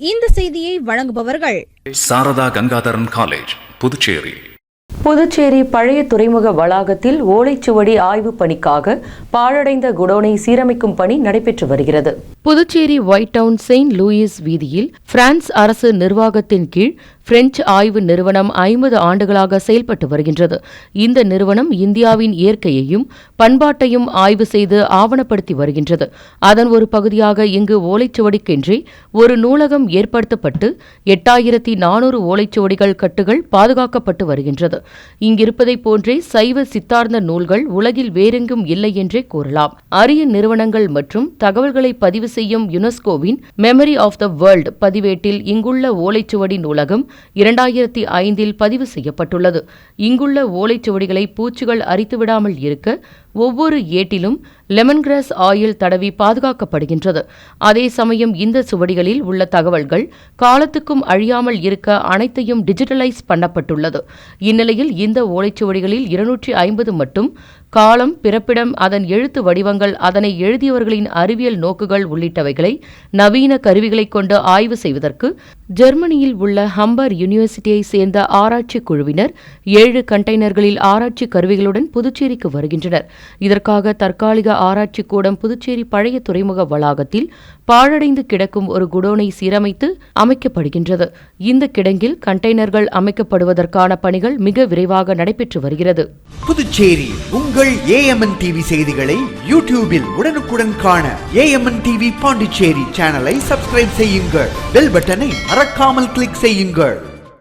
இந்த செய்தியை வழங்குபவர்கள் சாரதா கங்காதரன் காலேஜ் புதுச்சேரி. புதுச்சேரி பழைய துறைமுக வளாகத்தில் ஓலைச்சுவடி ஆய்வு பணிக்காக பாழடைந்த குடோனை சீரமைக்கும் பணி நடைபெற்று வருகிறது. Puducherry white town Saint Louis வீதியில் பிரான்ஸ் அரசு நிர்வாகத்தின் கீழ் பிரெஞ்சு ஆய்வு நிறுவனம் ஐம்பது ஆண்டுகளாக செயல்பட்டு வருகின்றது. இந்த நிறுவனம் இந்தியாவின் இயற்கையையும் பண்பாட்டையும் ஆய்வு செய்து ஆவணப்படுத்தி வருகின்றது. அதன் ஒரு பகுதியாக இங்கு ஓலைச்சுவடிக்கென்றே ஒரு நூலகம் ஏற்படுத்தப்பட்டு எட்டாயிரத்தி நானூறு ஓலைச்சுவடிகள் கட்டுகள் பாதுகாக்கப்பட்டு வருகின்றது. இங்கிருப்பதைப் போன்றே சைவ சித்தார்ந்த நூல்கள் உலகில் வேறெங்கும் இல்லை என்றே கூறலாம். அரிய நிறுவனங்கள் மற்றும் தகவல்களை பதிவு செய்யும் யுனெஸ்கோவின் மெமரி ஆஃப் த வேர்ல்ட் பதிவேட்டில் இங்குள்ள ஓலைச்சுவடி நூலகம் இரண்டாயிரத்தி ஐந்தில் பதிவு செய்யப்பட்டுள்ளது. இங்குள்ள ஓலைச்சுவடிகளை பூச்சிகள் அரித்துவிடாமல் இருக்க ஒவ்வொரு ஏட்டிலும் லெமன் கிராஸ் ஆயில் தடவி பாதுகாக்கப்படுகின்றது. அதே சமயம் இந்த சுவடிகளில் உள்ள தகவல்கள் காலத்துக்கும் அழியாமல் இருக்க அனைத்தையும் டிஜிட்டலைஸ் பண்ணப்பட்டுள்ளது. இந்நிலையில் இந்த ஓலைச்சுவடிகளில் இருநூற்றி ஐம்பது மட்டும் காலம் பிறப்பிடம் அதன் எழுத்து வடிவங்கள் அதனை எழுதியவர்களின் அறிவியல் நோக்குகள் உள்ளிட்டவைகளை நவீன கருவிகளைக் கொண்டு ஆய்வு செய்வதற்கு ஜெர்மனியில் உள்ள ஹம்பர் யூனிவர்சிட்டியை சேர்ந்த ஆராய்ச்சி குழுவினர் ஏழு கண்டெய்னர்களில் ஆராய்ச்சி கருவிகளுடன் புதுச்சேரிக்கு வருகின்றனர். இதற்காக தற்காலிக ஆராய்ச்சி கூடம் புதுச்சேரி பழைய துறைமுக வளாகத்தில் பாழடைந்து கிடக்கும் ஒரு குடோனை சீரமைத்து அமைக்கப்படுகின்றது. இந்த கிடங்கில் கண்டெய்னர்கள் அமைக்கப்படுவதற்கான பணிகள் மிக விரைவாக நடைபெற்று வருகிறது. புதுச்சேரி உங்கள் ஏஎம்என் டிவி செய்திகளை யூடியூபில் உடனுக்குடன் காண ஏஎம்என் டிவி பாண்டிச்சேரி சேனலை சப்ஸ்கிரைப் செய்யுங்கள். பெல் பட்டனை மறக்காமல் கிளிக் செய்யுங்கள்.